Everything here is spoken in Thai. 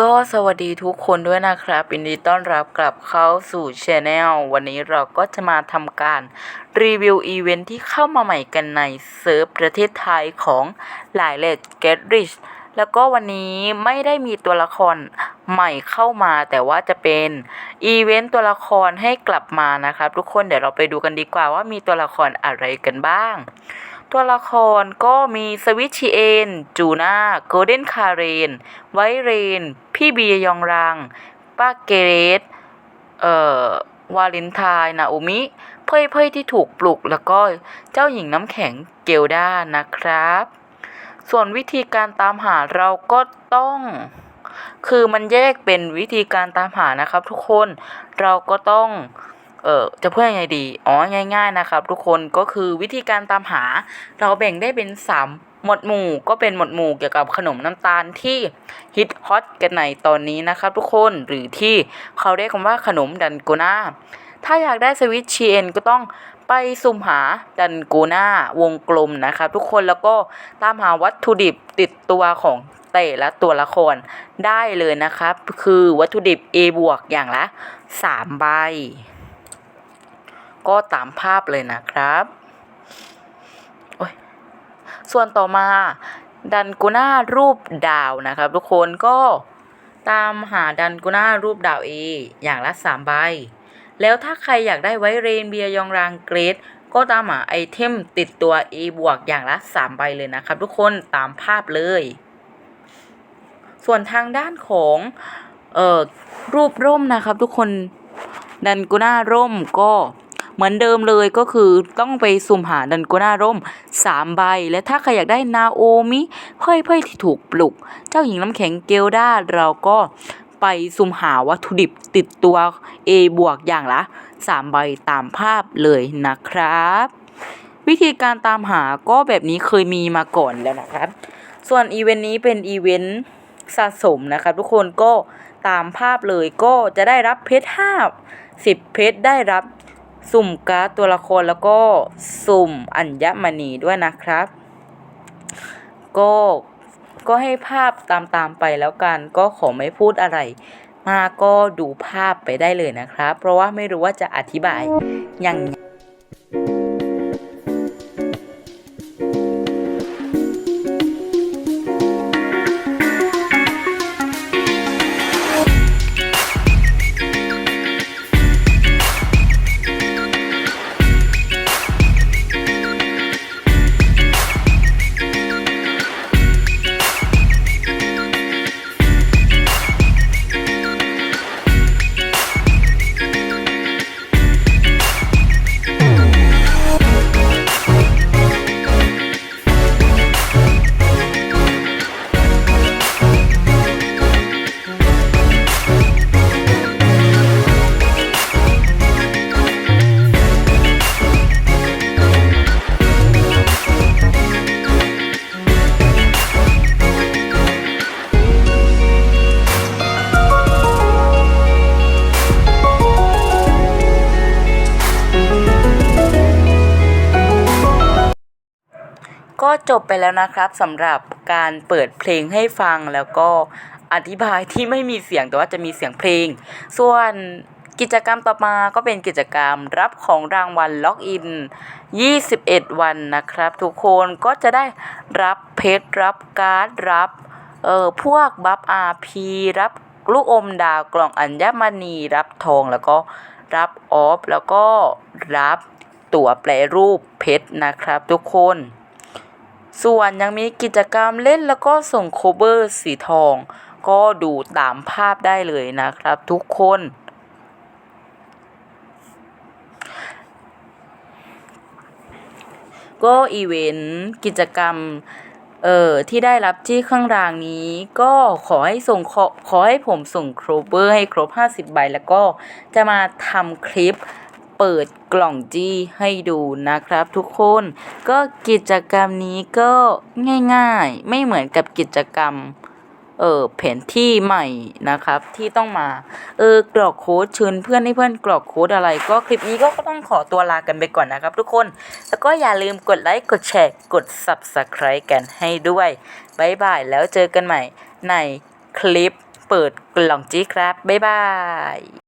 ก็สวัสดีทุกคนด้วยนะครับยินดีต้อนรับกลับเข้าสู่ช anel วันนี้เราก็จะมาทำการรีวิวอีเวนท์ที่เข้ามาใหม่กันในเซิร์ฟประเทศไทยของหลายเลดเกตริชแล้วก็วันนี้ไม่ได้มีตัวละครใหม่เข้ามาแต่ว่าจะเป็นอีเวนต์ตัวละครให้กลับมานะครับ ทุกคนเดี๋ยวเราไปดูกันดีกว่าว่ามีตัวละครอะไรกันบ้าง ตัวละครก็มีสวิชชีเอน จูน่า โกลเด้นคาเรน ไวเรน พี่เบียยองรัง ป้าเกเรตเอ่อ วาเลนไทน์นาโอมิ เพ่ยเพ่ยที่ถูกปลุกแล้วก็เจ้าหญิงน้ำแข็งเกลดานะครับ ส่วนวิธีการตามหาเราก็ต้อง คือมันแยกเป็นวิธีการตามหานะครับทุกคน เราก็ต้อง เออจะพูดยังไงดี อ๋อ ง่าย ๆ นะครับ ทุกคนก็คือวิธีการตามหา เราแบ่งได้เป็นสามหมวดหมู่ ก็เป็นหมวดหมู่เกี่ยวกับขนมน้ำตาลที่ฮิตฮอตกันในตอนนี้นะครับ ทุกคน หรือที่เขาเรียกกันว่าขนมดันโกนาถ้าอยากได้สวิตชีเอ็นก็ต้องไปสุ่มหาดันโกนาวงกลมนะครับ ทุกคนแล้วก็ตามหาวัตถุดิบติดตัวของแต่ละตัวละครได้เลยนะครับ คือวัตถุดิบ A บวกอย่างละ 3 ใบ ก็ตามภาพเลยนะครับส่วนต่อมาดันกุน่ารูปดาวนะครับ ทุกคนก็ตามหาดันกุน่ารูปดาว A อย่างละสามใบ แล้วถ้าใครอยากได้ไว้เรนเบียยองรางเกรด ก็ตามหาไอเทมติดตัว A บวกอย่างละสามใบเลยนะครับ ทุกคนตามภาพเลย ส่วนทางด้านของเอ่อรูปร่มนะครับ ทุกคนดันกุน่าร่มก็ มือนเดิมเลยก็คือต้องไปสุ่มหาดันโกนาร่มสามใบ และถ้าใครอยากได้นาโอมิเพ่ยเพ่ยที่ถูกปลุก เจ้าหญิงน้ำแข็งเกลดาเราก็ไปสุ่มหาวัตถุดิบติดตัว A บวกอย่างละสามใบตามภาพเลยนะครับ วิธีการตามหาก็แบบนี้เคยมีมาก่อนแล้วนะครับ ส่วนอีเวนต์นี้เป็นอีเวนต์สะสมนะครับทุกคนก็ตามภาพเลยก็จะได้รับเพชรห้าสิบเพชรได้รับ สุ่มการ์ดตัวละครแล้วก็สุ่มอัญมณีด้วยนะครับ ก็ก็ให้ภาพตามๆไปแล้วกัน ก็ขอไม่พูดอะไร มาก็ดูภาพไปได้เลยนะครับ เพราะว่าไม่รู้ว่าจะอธิบายยังไง ก็จบไปแล้วนะครับสำหรับการเปิดเพลงให้ฟังแล้วก็อธิบายที่ไม่มีเสียงแต่ว่าจะมีเสียงเพลง ส่วนกิจกรรมต่อมาก็เป็นกิจกรรมรับของรางวัลล็อกอิน 21 วันนะครับ ทุกคนก็จะได้รับเพชรรับการ์ดรับเอ่อพวกบัฟอาพีรับลูกอมดาวกล่องอัญมณี รับทองแล้วก็รับออฟแล้วก็รับตั๋วแปรรูปเพชรนะครับทุกคน ส่วนยังมีกิจกรรมเล่นแล้วก็ส่งโคเวอร์สีทอง ก็ดูตามภาพได้เลยนะครับทุกคน ก็อีเวนต์กิจกรรมเอ่อที่ได้รับที่ข้างรางนี้ ก็ขอให้ส่งขอขอให้ผมส่งโครเวอร์ให้ครบ 50 ใบแล้วก็จะมาทำคลิป เปิดกล่องจี้ให้ดูนะครับทุกคน ก็กิจกรรมนี้ก็ง่ายๆ ไม่เหมือนกับกิจกรรมเออแผนที่ใหม่นะครับที่ต้องมา เออกรอกโค้ดเชิญเพื่อนให้เพื่อนกรอกโค้ดอะไร ก็คลิปนี้ก็ต้องขอตัวลากันไปก่อนนะครับทุกคน แล้วก็อย่าลืมกดไลค์กดแชร์กด subscribe กันให้ด้วยบายบายแล้วเจอกันใหม่ในคลิปเปิดกล่องจี้ครับบ๊ายบาย